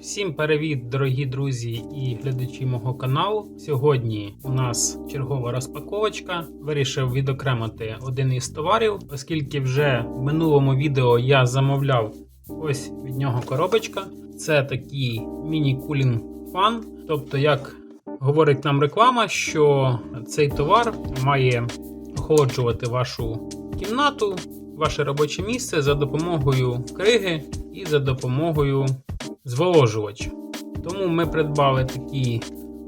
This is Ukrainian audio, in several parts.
Всім привіт, дорогі друзі і глядачі мого каналу. Сьогодні у нас чергова розпаковочка. Вирішив відокремити один із товарів, оскільки вже в минулому відео я замовляв ось від нього коробочка. Це такий міні-кулінг фан. Тобто, як говорить нам реклама, що цей товар має охолоджувати вашу кімнату, ваше робоче місце за допомогою криги і за допомогою зволожувача. Тому ми придбали такий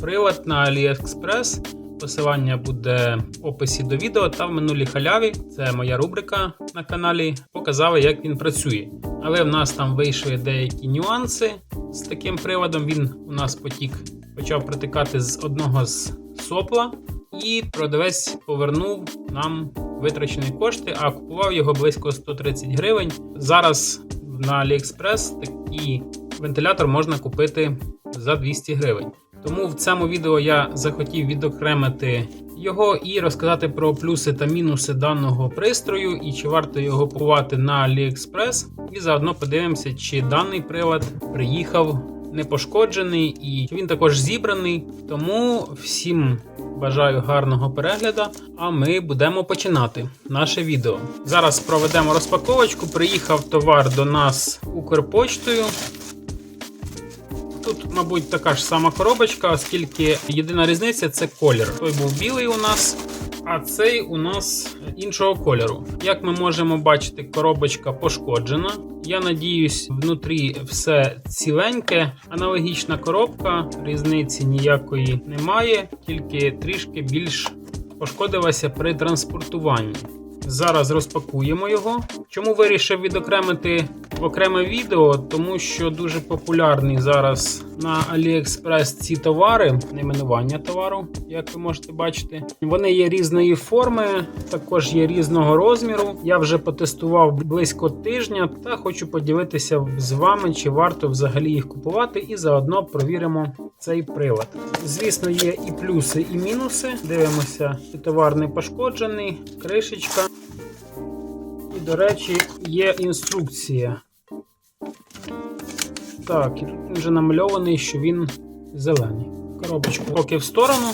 прилад на AliExpress. Посилання буде в описі до відео та в минулій халяві. Це моя рубрика на каналі. Показали, як він працює. Але в нас там вийшли деякі нюанси з таким приладом. Він у нас потік почав протикати з одного з сопла, і продавець повернув нам витрачені кошти, а купував його близько 130 гривень. Зараз на AliExpress такий вентилятор можна купити за 200 гривень. Тому в цьому відео я захотів відокремити його і розказати про плюси та мінуси даного пристрою і чи варто його купувати на AliExpress. І заодно подивимося, чи даний прилад приїхав непошкоджений і він також зібраний. Тому всім бажаю гарного перегляду, а ми будемо починати наше відео. Зараз проведемо розпаковочку. Приїхав товар до нас Укрпочтою. Тут, мабуть, така ж сама коробочка, оскільки єдина різниця це колір. Той був білий у нас, а цей у нас іншого кольору. Як ми можемо бачити, коробочка пошкоджена. Я надіюсь, внутрі все ціленьке. Аналогічна коробка, різниці ніякої немає, тільки трішки більш пошкодилася при транспортуванні. Зараз розпакуємо його. Чому вирішив відокремити окреме відео? Тому що дуже популярні зараз на AliExpress ці товари, найменування товару, як ви можете бачити. Вони є різної форми, також є різного розміру. Я вже потестував близько тижня та хочу поділитися з вами, чи варто взагалі їх купувати, і заодно провіримо цей прилад. Звісно, є і плюси, і мінуси. Дивимося, товар не пошкоджений, кришечка. І, до речі, є інструкція. Так, він вже намальований, що він зелений. Коробочку поки в сторону.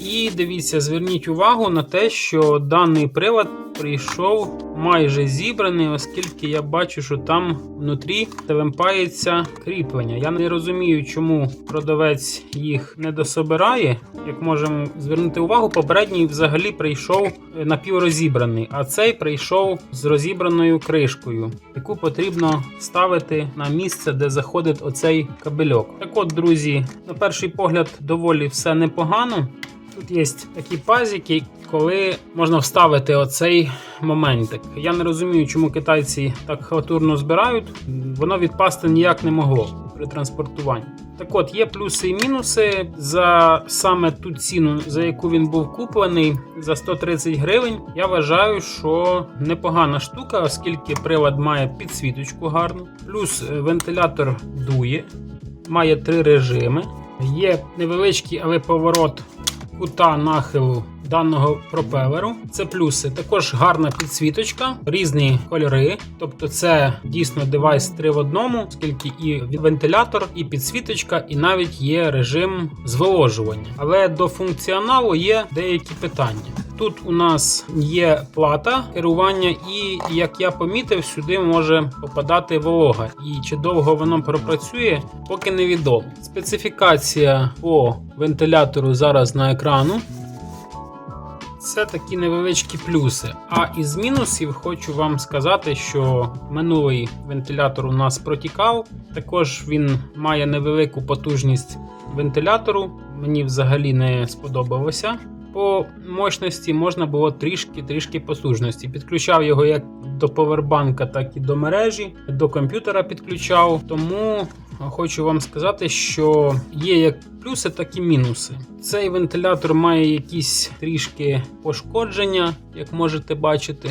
І дивіться, зверніть увагу на те, що даний прилад прийшов майже зібраний, оскільки я бачу, що там внутрі телемпається кріплення. Я не розумію, чому продавець їх не дособирає. Як можемо звернути увагу, попередній взагалі прийшов напіврозібраний, а цей прийшов з розібраною кришкою, яку потрібно ставити на місце, де заходить оцей кабельок. Так от, друзі, на перший погляд, доволі все непогано. Тут є такі пазики, коли можна вставити оцей моментик. Я не розумію, чому китайці так халтурно збирають. Воно відпасти ніяк не могло при транспортуванні. Так от, є плюси і мінуси за саме ту ціну, за яку він був куплений, за 130 гривень. Я вважаю, що непогана штука, оскільки прилад має підсвіточку гарну, плюс е, вентилятор дує, має три режими. Є невеличкий, але поворот кута нахилу даного пропелеру. Це плюси. Також гарна підсвіточка, різні кольори. Тобто, це дійсно девайс 3 в одному, оскільки і вентилятор, і підсвіточка, і навіть є режим зволожування. Але до функціоналу є деякі питання. Тут у нас є плата керування, і як я помітив, сюди може попадати волога. І чи довго воно пропрацює, поки невідомо. Специфікація по вентилятору зараз на екрану. Це такі невеличкі плюси. А із мінусів хочу вам сказати, що минулий вентилятор у нас протікав. Також він має невелику потужність вентилятору. Мені взагалі не сподобалося. По мощності можна було трішки-трішки потужності. Підключав його як до повербанка, так і до мережі, до комп'ютера підключав. Тому хочу вам сказати, що є як плюси, так і мінуси. Цей вентилятор має якісь трішки пошкодження, як можете бачити.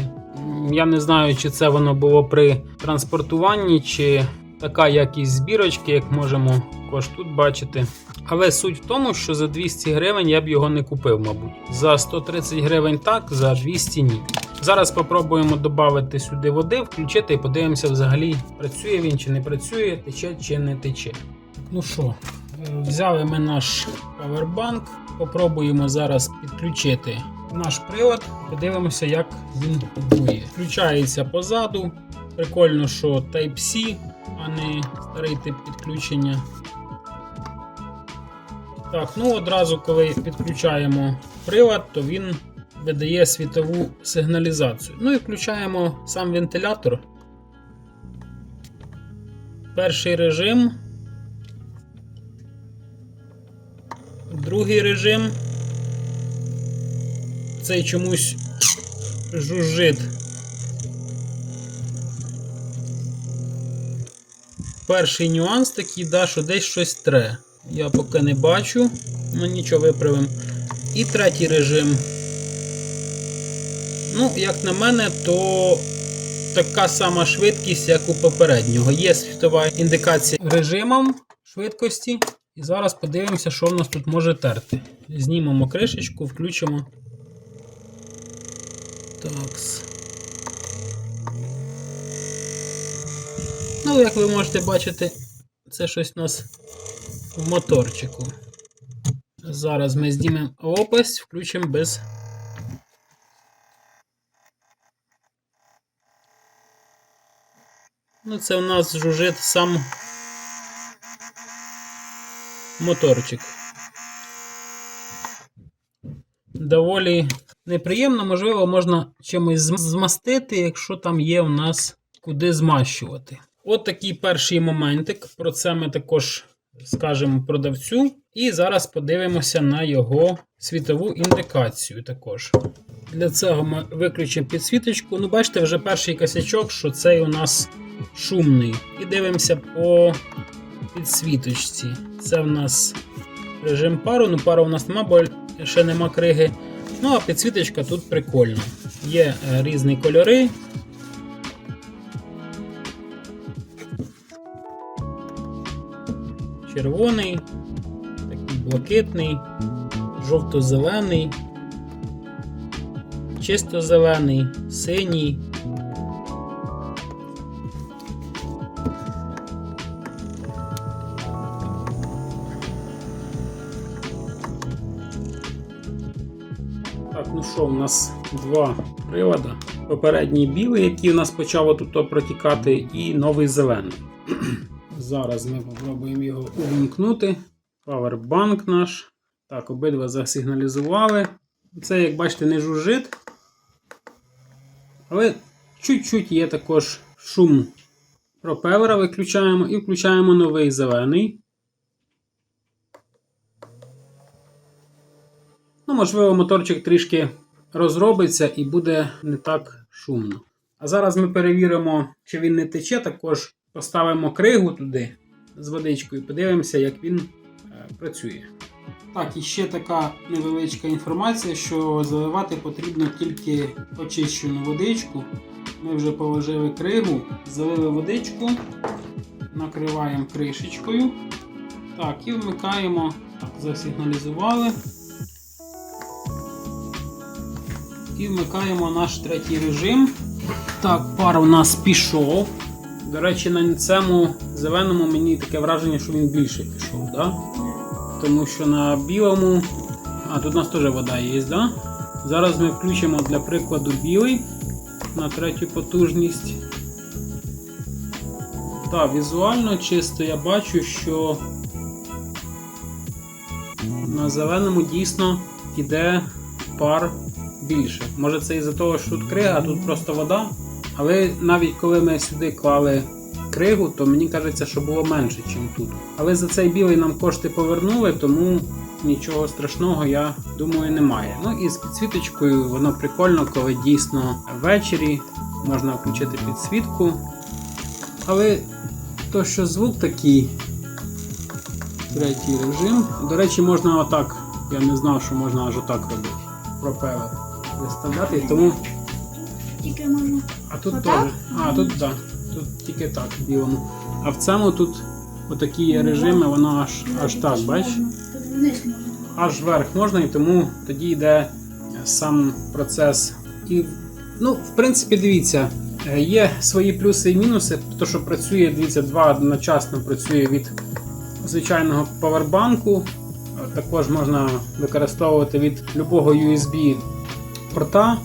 Я не знаю, чи це воно було при транспортуванні, чи така якість збірочки, як можемо також тут бачити. Але суть в тому, що за 200 гривень я б його не купив, мабуть. За 130 гривень так, за 200 ні. Зараз спробуємо додати сюди води, включити і подивимося взагалі, працює він чи не працює, тече чи не тече. Ну що, е, взяли ми наш павербанк, попробуємо зараз підключити наш прилад, подивимося, як він працює. Включається позаду. Прикольно, що Type-C, а не старий тип підключення. Так, ну одразу, коли підключаємо прилад, то він видає світову сигналізацію. Ну і включаємо сам вентилятор. Перший режим. Другий режим. Цей чомусь жужжить. Перший нюанс такий, да, що десь щось тре. Я поки не бачу, ну нічого виправимо. І третій режим. Ну, як на мене, то така сама швидкість, як у попереднього. Є світова індикація режимом швидкості. І зараз подивимося, що в нас тут може терти. Знімемо кришечку, включимо. Такс. Ну, як ви можете бачити, це щось у нас в моторчику. Зараз ми знімемо опасть, включимо без. Ну, це у нас жужить сам моторчик. Доволі неприємно, можливо, можна чимось змастити, якщо там є у нас куди змащувати. От такий перший моментик. Про це ми також скажемо продавцю. І зараз подивимося на його світову індикацію також. Для цього ми виключимо підсвіточку. Ну, бачите, вже перший косячок, що цей у нас шумний. І дивимося по підсвіточці. Це в нас режим пару. Ну, пару у нас нема, бо ще нема криги. Ну, а підсвіточка тут прикольна. Є е, різні кольори. Червоний, такий блакитний, жовто-зелений, чисто зелений, синій. Так, ну що, у нас два прилади. Попередній білий, який у нас почав тут протікати, і новий зелений. Зараз ми спробуємо його увімкнути. Павербанк наш. Так, обидва засигналізували. Це, як бачите, не жужжить. Але чуть-чуть є також шум пропелера. Виключаємо і включаємо новий зелений. Ну, можливо, моторчик трішки розробиться і буде не так шумно. А зараз ми перевіримо, чи він не тече. Також поставимо кригу туди з водичкою, подивимося, як він е, працює. Так, і ще така невеличка інформація, що заливати потрібно тільки очищену водичку. Ми вже положили кригу, залили водичку, накриваємо кришечкою. Так, і вмикаємо, так, засигналізували. І вмикаємо наш третій режим. Так, пар у нас пішов. До речі, на цьому зеленому мені таке враження, що він більше пішов, да? Тому що на білому. А, тут у нас теж вода є, да? Зараз ми включимо для прикладу білий на третю потужність. Так, візуально чисто я бачу, що на зеленому дійсно йде пар більше. Може це із-за того, що тут крига, а тут просто вода. Але навіть коли ми сюди клали кригу, то мені кажеться, що було менше, ніж тут. Але за цей білий нам кошти повернули, тому нічого страшного, я думаю, немає. Ну і з підсвіточкою воно прикольно, коли дійсно ввечері можна включити підсвітку. Але то, що звук такий, третій режим. До речі, можна отак. Я не знав, що можна аж отак робити. Пропелер виставляти, тому. Тільки можна. А тут Отак? теж. А, тут так. Да. Тут тільки так, в білому. А в цьому тут отакі є режими, воно аж, аж так, бачиш? Тут вниз можна. Аж вверх можна, і тому тоді йде сам процес і Ну, в принципі, дивіться, е, є свої плюси і мінуси, то що працює, дивіться, два одночасно працює від звичайного павербанку. Е, Також можна використовувати від любого USB порта.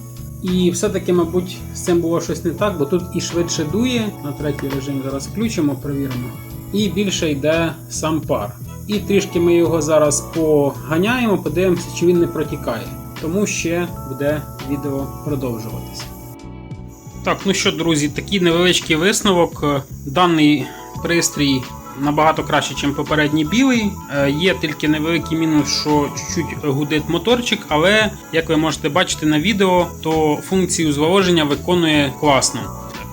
І все-таки, мабуть, з цим було щось не так, бо тут і швидше дує. На третій режим зараз включимо, перевіримо. І більше йде сам пар. І трішки ми його зараз поганяємо, подивимося, чи він не протікає. Тому ще буде відео продовжуватися. Так, ну що, друзі, такий невеличкий висновок. Даний пристрій набагато краще, ніж попередній білий. Е, Є тільки невеликий мінус, що чуть-чуть гудить моторчик, але як ви можете бачити на відео, то функцію зволоження виконує класно.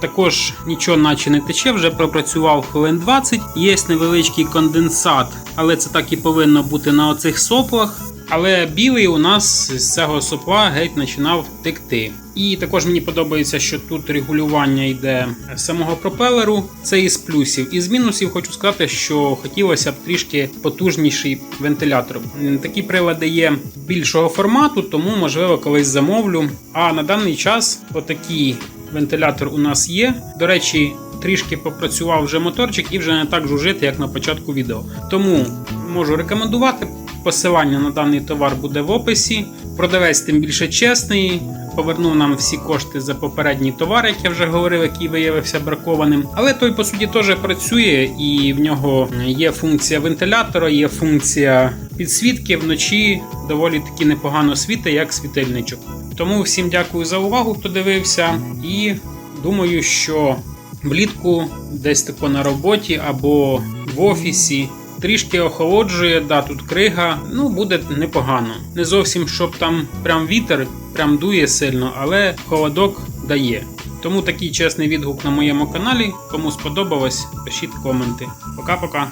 Також нічого наче не тече, вже пропрацював хвилин 20. Є невеличкий конденсат, але це так і повинно бути на оцих соплах. Але білий у нас з цього сопла геть починав текти. І також мені подобається, що тут регулювання йде самого пропелеру. Це із плюсів. Із мінусів хочу сказати, що хотілося б трішки потужніший вентилятор. Такі прилади є більшого формату, тому можливо колись замовлю. А на даний час отакий вентилятор у нас є. До речі, трішки попрацював вже моторчик і вже не так жужжить, як на початку відео. Тому можу рекомендувати. Посилання на даний товар буде в описі. Продавець тим більше чесний. Повернув нам всі кошти за попередній товар, як я вже говорив, який виявився бракованим. Але той, по суті, теж працює, і в нього є функція вентилятора, є функція підсвітки вночі доволі таки непогано світить, як світильничок. Тому всім дякую за увагу, хто дивився, і думаю, що влітку десь тако на роботі або в офісі. Трішки охолоджує, да, тут крига, ну буде непогано. Не зовсім щоб там прям вітер, прям дує сильно, але холодок дає. Тому такий чесний відгук на моєму каналі. Кому сподобалось, пишіть коменти. Пока-пока.